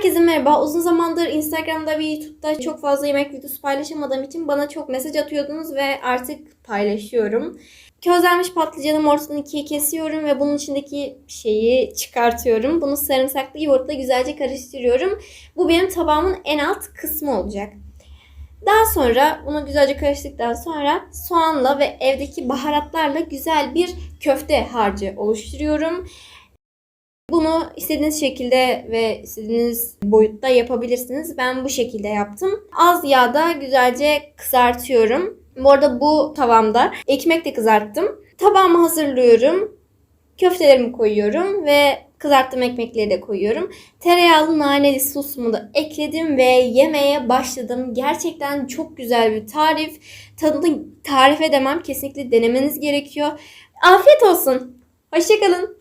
Herkese merhaba. Uzun zamandır Instagram'da ve YouTube'da çok fazla yemek videosu paylaşamadığım için bana çok mesaj atıyordunuz ve artık paylaşıyorum. Közlenmiş patlıcanı ortadan ikiye kesiyorum ve bunun içindeki şeyi çıkartıyorum. Bunu sarımsaklı yoğurtla güzelce karıştırıyorum. Bu benim tabağımın en alt kısmı olacak. Daha sonra bunu güzelce karıştıktan sonra soğanla ve evdeki baharatlarla güzel bir köfte harcı oluşturuyorum. Bunu istediğiniz şekilde ve istediğiniz boyutta yapabilirsiniz. Ben bu şekilde yaptım. Az yağda güzelce kızartıyorum. Bu arada bu tavamda ekmek de kızarttım. Tabağımı hazırlıyorum. Köftelerimi koyuyorum ve kızarttığım ekmekleri de koyuyorum. Tereyağlı naneli sosumu da ekledim ve yemeye başladım. Gerçekten çok güzel bir tarif. Tadını tarif edemem. Kesinlikle denemeniz gerekiyor. Afiyet olsun. Hoşçakalın.